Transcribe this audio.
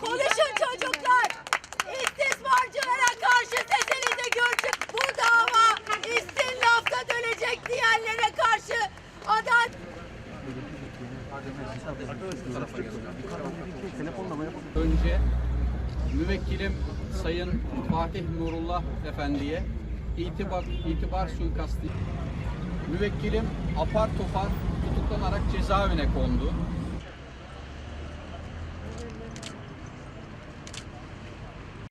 Konuşun çocuklar. İstismarcılara karşı sesinizi gördük. Bu dava istinlafta dönecek diyenlere karşı adat Önce müvekkilim Sayın Fatih Nurullah Efendi'ye itibar, itibar suikastı. Müvekkilim apar topar tutuklanarak cezaevine kondu.